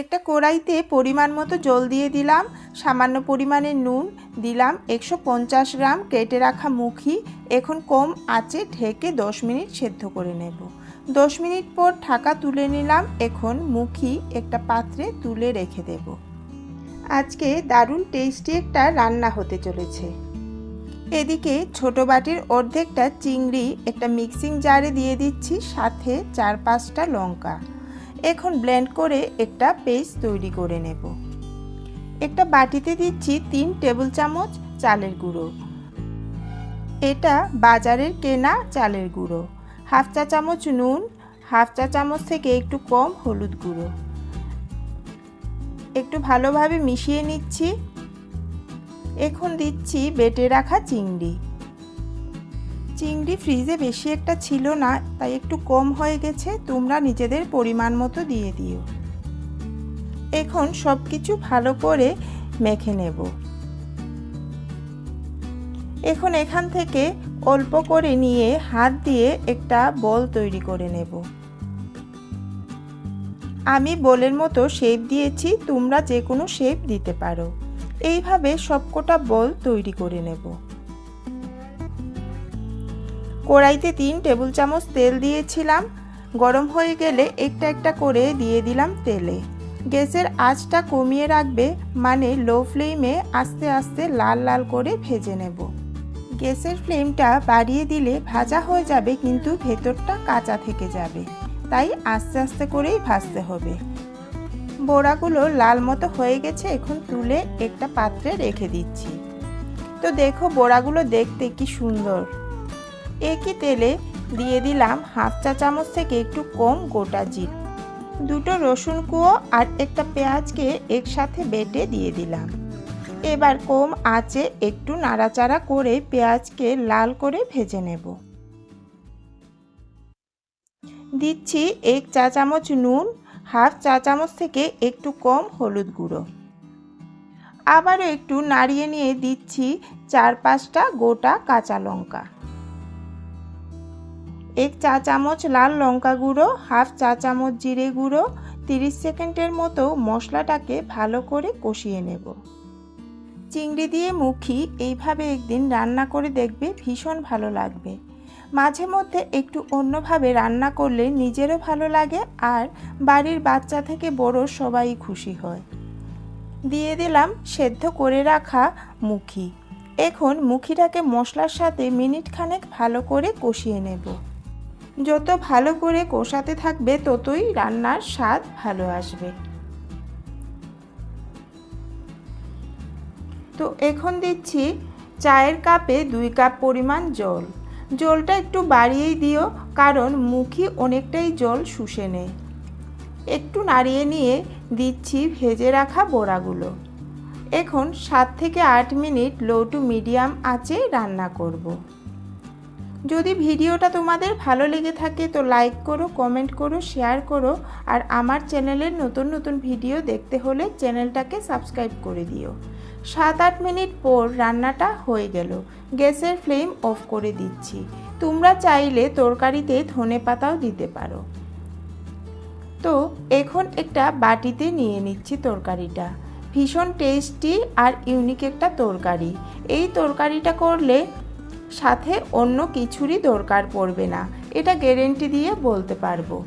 একটা কড়াইতে পরিমাণ মতো জল দিয়ে দিলাম, সামান্য পরিমাণে নুন দিলাম, একশো পঞ্চাশ গ্রাম কেটে রাখা মুখি এখন কম আঁচে ঢেকে দশ মিনিট সেদ্ধ করে নেব। দশ মিনিট পর ঢাকা তুলে নিলাম, এখন মুখি একটা পাত্রে তুলে রেখে দেব। আজকে দারুণ টেস্টি একটা রান্না হতে চলেছে। এদিকে ছোট বাটির অর্ধেকটা চিংড়ি একটা মিক্সিং জারে দিয়ে দিচ্ছি, সাথে চার পাঁচটা লঙ্কা। এখন ব্লেন্ড করে একটা পেস্ট তৈরি করে নেব। একটা বাটিতে দিচ্ছি তিন টেবিল চামচ চালের গুঁড়ো। এটা বাজারের কেনা চালের গুঁড়ো। হাফ চা চামচ নুন, হাফ চা চামচ থেকে একটু কম হলুদ গুঁড়ো। একটু ভালোভাবে মিশিয়ে নিচ্ছি। এখন দিচ্ছি বেটে রাখা চিংড়ি। চিংড়ি ফ্রিজে বেশি একটা ছিল না, তাই একটু কম হয়ে গেছে, তোমরা নিজেদের পরিমাণ মতো দিয়ে দিও। এখন সব কিছু ভালো করে মেখে নেব। এখন এখান থেকে অল্প করে নিয়ে হাত দিয়ে একটা বল তৈরি করে নেব। আমি বলের মতো শেপ দিয়েছি, তোমরা যে কোনো শেপ দিতে পারো। এইভাবে সবকটা বল তৈরি করে নেব। কড়াইতে তিন টেবিল চামচ তেল দিয়েছিলাম। গরম হয়ে গেলে একটা একটা করে দিয়ে দিলাম তেলে। গ্যাসের আঁচটা কমিয়ে রাখবে মানে লো ফ্লেমে আস্তে আস্তে লাল লাল করে ভেজে নেব। গ্যাসের ফ্লেমটা বাড়িয়ে দিলে ভাজা হয়ে যাবে কিন্তু ভেতরটা কাঁচা থেকে যাবে। তাই আস্তে আস্তে করেই ভাজতে হবে। বোড়াগুলো লাল মতো হয়ে গেছে, এখন তুলে একটা পাত্রে রেখে দিচ্ছি। তো দেখো বোড়াগুলো দেখতে কি সুন্দর। একই তেলে দিয়ে দিলাম হাফ চা চামচ থেকে একটু কম গোটা জির। দুটো রসুন কুয়ো আর একটা পেঁয়াজকে একসাথে বেটে দিয়ে দিলাম। এবার কম আঁচে একটু নাড়াচাড়া করে পেঁয়াজকে লাল করে ভেজে নেব। দিচ্ছি এক চা চামচ নুন, হাফ চা চামচ থেকে একটু কম হলুদ গুঁড়ো। আবারও একটু নাড়িয়ে নিয়ে দিচ্ছি চার পাঁচটা গোটা কাঁচা লঙ্কা। এক চা চামচ লাল লঙ্কা গুঁড়ো, হাফ চা চামচ জিরে গুঁড়ো, তিরিশ সেকেন্ডের মতো মশলাটাকে ভালো করে কষিয়ে নেব। চিংড়ি দিয়ে মুখি এইভাবে একদিন রান্না করে দেখবে ভীষণ ভালো লাগবে। মাঝে মধ্যে একটু অন্যভাবে রান্না করলে নিজেরও ভালো লাগে আর বাড়ির বাচ্চা থেকে বড় সবাই খুশি হয়। দিয়ে দিলাম সেদ্ধ করে রাখা মুখি। এখন মুখিটাকে মশলার সাথে মিনিট খানেক ভালো করে কষিয়ে নেব। যত ভালো করে কষাতে থাকবে, ততই রান্নার স্বাদ ভালো আসবে। তো এখন দিচ্ছি চায়ের কাপে দুই কাপ পরিমাণ জল। জলটা একটু বাড়িয়েই দিও, কারণ মুখি অনেকটাই জল শুষে নেয়। একটু নাড়িয়ে নিয়ে দিচ্ছি ভেজে রাখা বড়াগুলো। এখন সাত থেকে আট মিনিট লো টু মিডিয়াম আঁচে রান্না করব। যদি ভিডিওটা তোমাদের ভালো লেগে থাকে তো লাইক করো, কমেন্ট করো, শেয়ার করো আর আমার চ্যানেলের নতুন নতুন ভিডিও দেখতে হলে চ্যানেলটাকে সাবস্ক্রাইব করে দিও। সাত আট মিনিট পর রান্নাটা হয়ে গেল। গ্যাসের ফ্লেম অফ করে দিচ্ছি। তোমরা চাইলে তরকারিতে ধনে পাতাও দিতে পারো। তো এখন একটা বাটিতে নিয়ে নিচ্ছি তরকারিটা। ভীষণ টেস্টি আর ইউনিক একটা তরকারি। এই তরকারিটা করলে সাথে অন্য কিছুরই দরকার পড়বে না। এটা গ্যারেন্টি দিয়ে বলতে পারব।